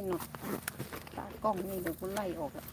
ยเนาะตากล้องนี่เดี๋ยวกูไล่ออกอะ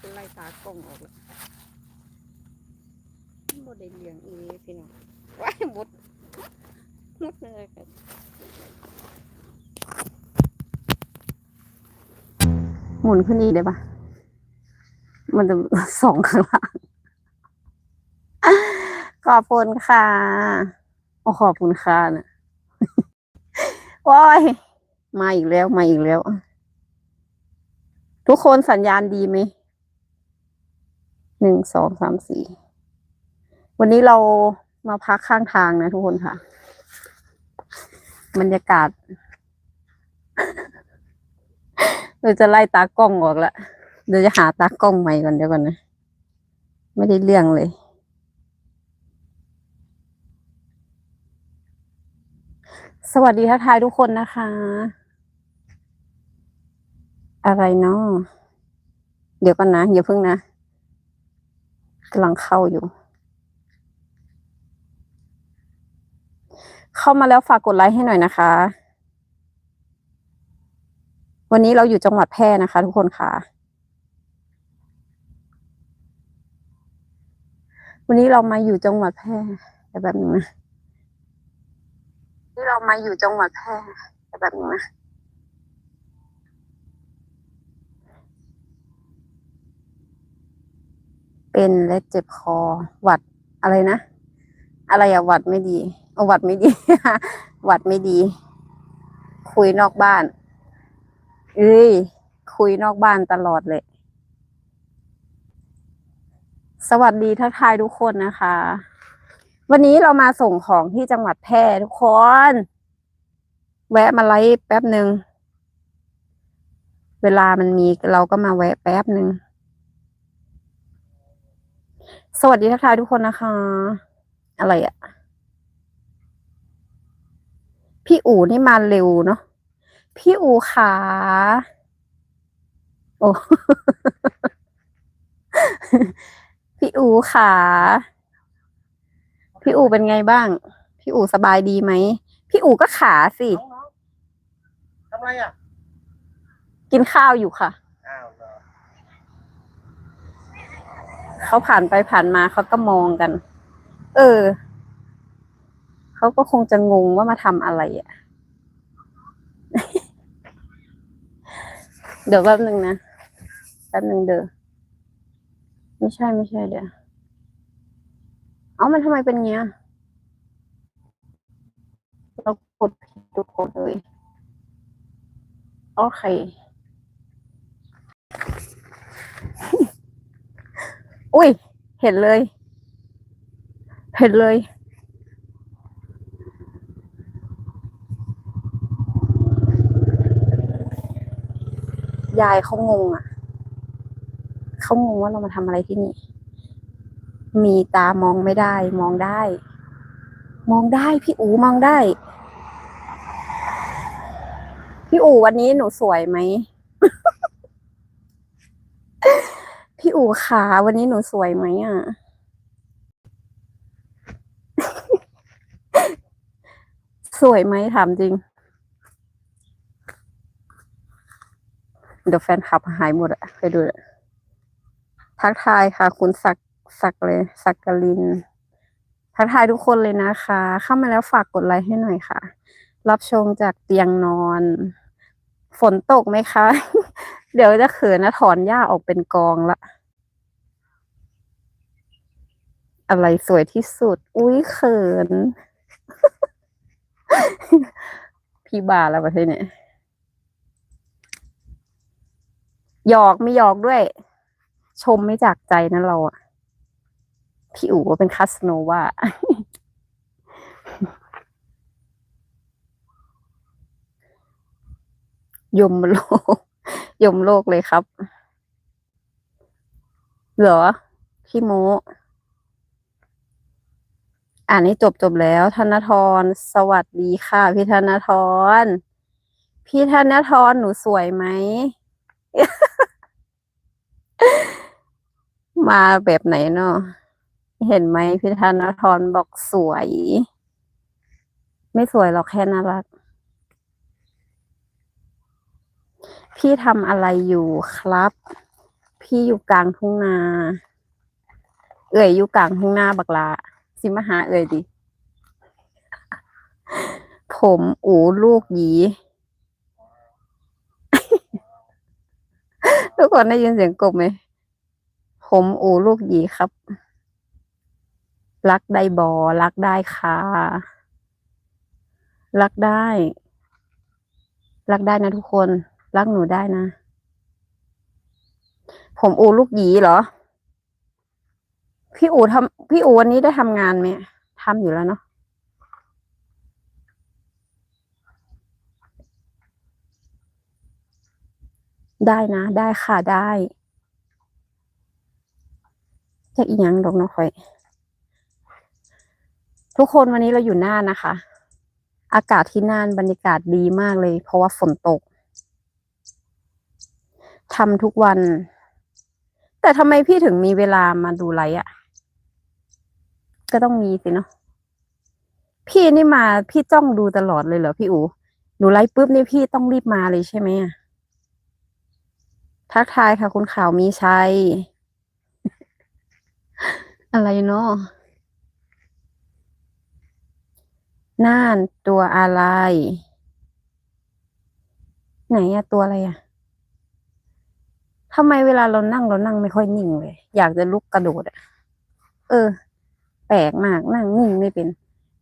กูไล่ตากล้องออกแล้วบ่ได้เลี้ยงอีหลีพี่น้องว้ายหมดหมดเลยครับหมุนขึ้นอีกได้ปะมันจะสองข้างล่างขอบคุณค่ะ โอ้ขอบคุณค่ะนะ ว้ยมาอีกแล้วมาอีกแล้ว ทุกคนสัญญาณดีไหมหนึ่งสองสามสี่วันนี้เรามาพักข้างทางนะทุกคนค่ะ บรรยากาศ เราจะไล่ตากล้องออกละเดี๋ยวจะหาตากล้องใหม่ก่อนเดี๋ยวก่อนนะ ไม่ได้เรื่องเลย สวัสดีทักทายทุกคนนะคะ อะไรเนาะเดี๋ยวกันนะอย่าเพิ่งนะกำลังเข้าอยู่ เข้ามาแล้วฝากกดไลค์ให้หน่อยนะคะ วันนี้เราอยู่จังหวัดแพร่นะคะ ทุกคนค่ะ วันนี้เรามาอยู่จังหวัดแพร่แต่แบบนึงนะ นี่เรามาอยู่จังหวัดแพร่แบบนึงนะเป็นและเจ็บคอหวัดอะไรนะ อะไรอะหวัดไม่ดีเอาหวัดไม่ดี หวัดไม่ดี คุยนอกบ้าน เอ้ย คุยนอกบ้านตลอดเลย สวัสดีทักทายทุกคนนะคะ วันนี้เรามาส่งของที่จังหวัดแพร่ทุกคน แวะมาไลฟ์แป๊บหนึ่ง เวลามันมีเราก็มาแวะแป๊บหนึ่ง สวัสดีทักทายทุกคนนะคะ อะไรอะ่ะพี่อู๋นี่มาเร็วเนาะ พี่อู๋ขา โอ้ พี่อู๋ขา พี่อู๋เป็นไงบ้าง พี่อู๋สบายดีไหม พี่อู๋ก็ขาสิ น้องๆทำไรอะ กินข้าวอยู่ค่ะ อ้าวเหรอเขาผ่านไปผ่านมาเขาก็มองกัน เออ เขาก็คงจะงงว่ามาทำอะไรอะ เดี๋ยวแป๊บหนึ่งนะ แป๊บหนึ่งเด้อ ไม่ใช่ไม่ใช่เดี๋ยวเอ้ามันทำไมเป็นเงี้ย เรากดผิดทุกคนเลยโอเคอุ้ย เห็นเลย เห็นเลย ยายเขางงอะ เขางงว่าเรามาทำอะไรที่นี่ มีตามองไม่ได้ มองได้ มองได้ พี่อูมองได้ พี่อูวันนี้หนูสวยไหม พี่อูขาวันนี้หนูสวยไหมอะ สวยไหมถามจริง เดี๋ยวแฟนคลับหายหมดอะไปดูทักทายค่ะ คุณสัก สักเลยสักกลิน ทักทายทุกคนเลยนะคะ เข้ามาแล้วฝากกดไลค์ให้หน่อยค่ะ รับชมจากเตียงนอน ฝนตกไหมคะ เดี๋ยวจะเขินนะถอนหญ้าออกเป็นกองละ อะไรสวยที่สุด อุ้ยเขิน พี่บาแล้วประเทศเนี่ยหยอกไม่หยอกด้วย ชมไม่จากใจนะเราอะ พี่อู๋ว่าเป็นคาสโนวายมโลกยมโลกเลยครับ เหรอ พี่โมอ่านให้จบจบแล้ว ธนทร สวัสดีค่ะ พี่ธนทร พี่ธนทร หนูสวยไหม มาแบบไหนเนาะ เห็นไหมพี่ธนทรบอกสวย ไม่สวยหรอกแค่น่ารัก พี่ทำอะไรอยู่ครับ พี่อยู่กลางทุ่งนา เอ่ยอยู่กลางทุ่งนาบักลาสิมหาเอ่ยดิ ผมอูลูกหยีทุกคนได้ยินเสียงกบไหม ผมอูลูกหยีครับ รักได้บอรักได้ค่ะรักได้ รักได้นะทุกคน รักหนูได้นะ ผมอูลูกหยีเหรอ พี่อูทำพี่อูวันนี้ได้ทำงานไหมทำอยู่แล้วเนาะได้นะ ได้ค่ะได้จะอีกยังดอกเนาะค่อย ทุกคนวันนี้เราอยู่น่านนะคะ อากาศที่น่านบรรยากาศดีมากเลย เพราะว่าฝนตกทำทุกวัน แต่ทำไมพี่ถึงมีเวลามาดูไลฟ์อะ ก็ต้องมีสิเนาะพี่นี่มาพี่จ้องดูตลอดเลยเหรอพี่อูหนูไลฟ์ปุ๊บนี่พี่ต้องรีบมาเลยใช่ไหมทักทายค่ะ คุณข่าวมีชัย อะไรเนาะ น่านตัวอะไร ไหนอะตัวอะไรอะทำไมเวลาเรานั่งเรานั่งไม่ค่อยนิ่งเลย อยากจะลุกกระโดดอะเออ แปลกมากนั่งนิ่งไม่เป็น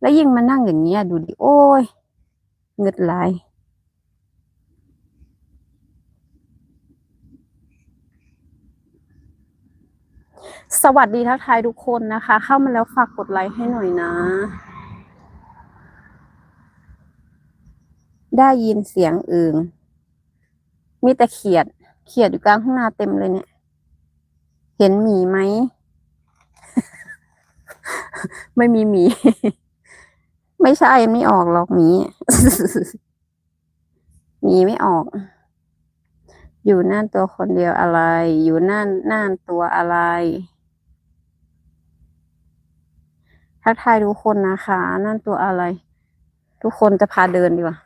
แล้วยิ่งมานั่งอย่างเงี้ยดูดิโอ้ยเงึดหลายสวัสดีทักทายทุกคนนะคะ เข้ามาแล้วฝากกดไลค์ให้หน่อยนะ ได้ยินเสียงอึงมีแต่เขียด เขียดอยู่กลางข้างนาเต็มเลยเนี่ย เห็นหมีไหม ไม่มีหมี ไม่ใช่ ไม่ออกหรอกหมี หมีไม่ออก อยู่นั่นตัวคนเดียวอะไร อยู่น่านน่านตัวอะไร ทักทายทุกคนนะคะ นั่นตัวอะไร ทุกคนจะพาเดินดีกว่า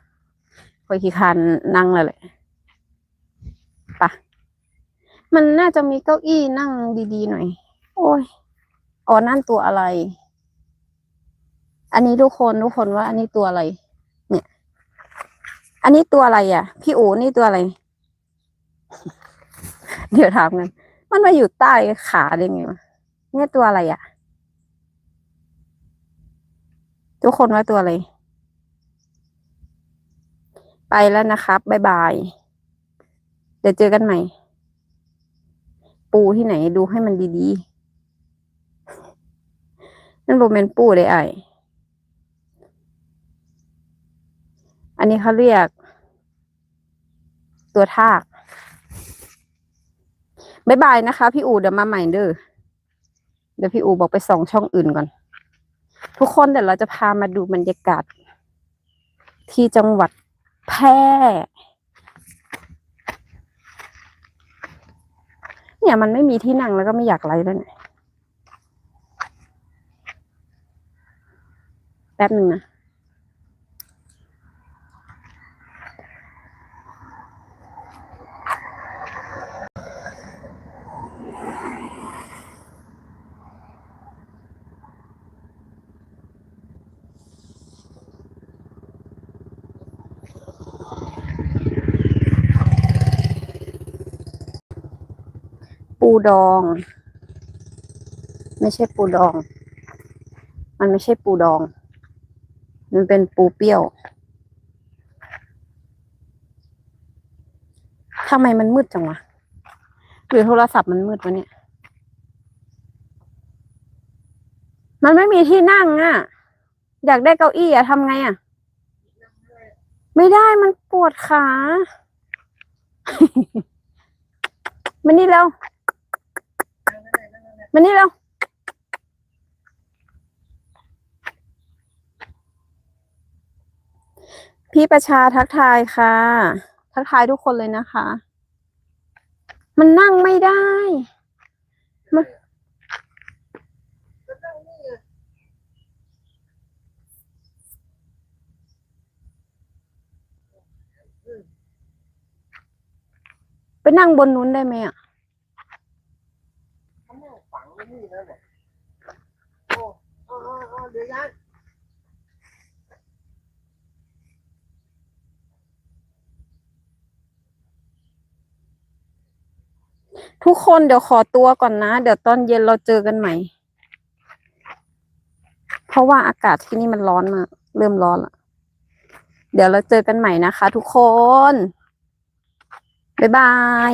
คอยขี้คันนั่งเลยแหละปะมันน่าจะมีเก้าอี้นั่งดีๆหน่อย โอ้ยอ๋อนั่นตัวอะไร อันนี้ทุกคนทุกคนว่า อันนี้ตัวอะไร เนี่ย อันนี้ตัวอะไรอะ พี่โอนี่ตัวอะไร เดี๋ยวถามกัน มันมาอยู่ใต้ขาได้ไงวะเนี่ยตัวอะไรอะ ทุกคนว่าตัวอะไร ไปแล้วนะครับบ๊ายบาย เดี๋ยวเจอกันใหม่ ปูที่ไหนดูให้มันดีๆ นั่นโรแมนปูเลยไออันนี้เขาเรียก ตัวทากบ๊ายบายนะคะ พี่อูเดี๋ยวมาใหม่เด้อ เดี๋ยวพี่อูบอกไปส่องช่องอื่นก่อน ทุกคนเดี๋ยวเราจะพามาดูบรรยากาศที่จังหวัด แพร่เนี่ยมันไม่มีที่นั่งแล้วก็ไม่อยากไลฟ์แล้วเนี่ยแป๊บหนึ่งนะ ปูดอง ไม่ใช่ปูดอง มันไม่ใช่ปูดอง มันเป็นปูเปรี้ยวทำไมมันมืดจังวะหรือโทรศัพท์มันมืดวะเนี่ย มันไม่มีที่นั่งอะ อยากได้เก้าอี้อะทำไงอะไม่ได้มันปวดขามานี่เร็ว มานี่เร็วพี่ประชาทักทายค่ะ ทักทายทุกคนเลยนะคะ มันนั่งไม่ได้มันนั่งบนนู้นได้ไหมอะ ไว้นี่แล้โอ้เออเออเดี๋ยวย้ทุกคนเดี๋ยวขอตัวก่อนนะ เดี๋ยวตอนเย็นเราเจอกันใหม่ เพราะว่าอากาศที่นี่มันร้อนมาก เริ่มร้อนละเดี๋ยวเราเจอกันใหม่นะคะ ทุกคน บ๊ายบาย